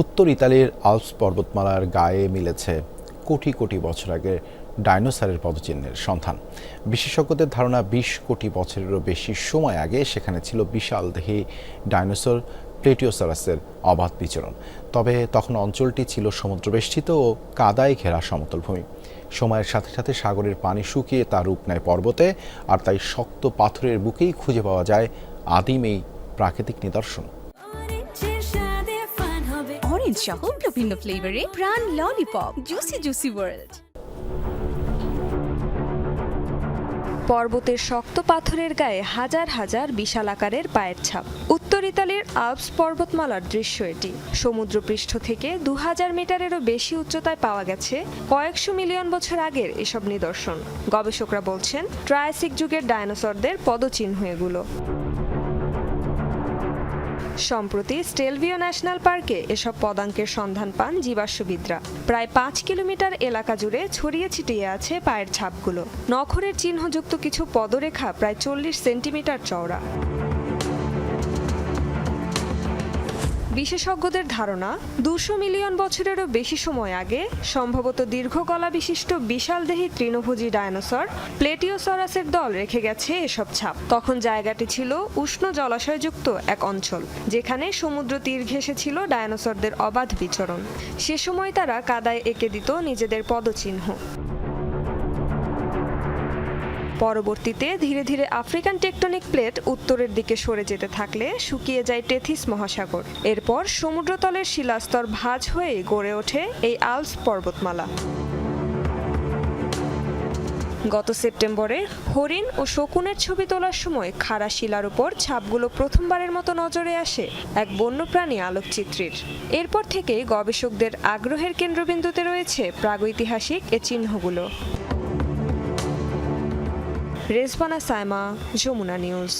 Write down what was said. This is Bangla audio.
উত্তর ইতালির আলপস পর্বতমালার গায়ে মিলেছে কোটি কোটি বছর আগের ডাইনোসরের পদচিহ্নের সন্ধান। বিশেষজ্ঞদের ধারণা বিশ কোটি বছরেরও বেশি সময় আগে সেখানে ছিল বিশাল দেহী ডাইনোসর প্লেটিওসারাসের অবাধ বিচরণ। তবে তখন অঞ্চলটি ছিল সমুদ্রবেষ্টিত ও কাদায় ঘেরা সমতল ভূমি। সময়ের সাথে সাথে সাগরের পানি শুকিয়ে তার রূপ নেয় পর্বতে, আর তাই শক্ত পাথরের বুকেই খুঁজে পাওয়া যায় আদিম এই প্রাকৃতিক নিদর্শন। অরেঞ্জ সহ ভিন্ন ভিন্ন ফ্লেভারে প্রাণ ললিপপ জুসি জুসি ওয়ার্ল্ড পর্বতের শক্ত পাথরের গায়ে হাজার হাজার বিশাল আকারের পায়ের ছাপ। উত্তর ইতালির আলপস পর্বতমালার দৃশ্য এটি। সমুদ্রপৃষ্ঠ থেকে দু হাজার মিটারেরও বেশি উচ্চতায় পাওয়া গেছে কয়েকশো মিলিয়ন বছর আগের এসব নিদর্শন। গবেষকরা বলছেন, ট্রায়াসিক যুগের ডায়নোসরদের পদচিহ্ন এগুলো। সম্প্রতি স্টেলভিও ন্যাশনাল পার্কে এসব পদাঙ্কের সন্ধান পান জীবাশ্মবিদরা। প্রায় পাঁচ কিলোমিটার এলাকা জুড়ে ছড়িয়ে ছিটিয়ে আছে পায়ের ছাপগুলো। নখরের চিহ্নযুক্ত কিছু পদরেখা প্রায় চল্লিশ সেন্টিমিটার চওড়া। বিশেষজ্ঞদের ধারণা, দুশো মিলিয়ন বছরেরও বেশি সময় আগে সম্ভবত দীর্ঘ গলা বিশিষ্ট বিশালদেহী তৃণভোজী ডায়নোসর প্লেটিওসরাসের দল রেখে গেছে এসব ছাপ। তখন জায়গাটি ছিল উষ্ণ জলাশয়যুক্ত এক অঞ্চল, যেখানে সমুদ্র তীর ঘেঁষে ছিল ডায়নোসরদের অবাধ বিচরণ। সে সময় তারা কাদায় এঁকে দিত নিজেদের পদচিহ্ন। পরবর্তীতে ধীরে ধীরে আফ্রিকান টেকটনিক প্লেট উত্তরের দিকে সরে যেতে থাকলে শুকিয়ে যায় টেথিস মহাসাগর। এরপর সমুদ্রতলের শিলাস্তর ভাঁজ হয়ে গড়ে ওঠে এই আলস পর্বতমালা। গত সেপ্টেম্বরে হরিণ ও শকুনের ছবি তোলার সময় খাড়া শিলার উপর ছাপগুলো প্রথমবারের মতো নজরে আসে এক বন্যপ্রাণী আলোকচিত্রীর। এরপর থেকেই গবেষকদের আগ্রহের কেন্দ্রবিন্দুতে রয়েছে প্রাগৈতিহাসিক এ চিহ্নগুলো। রেজবানা সাইমা যমুনা নিউজ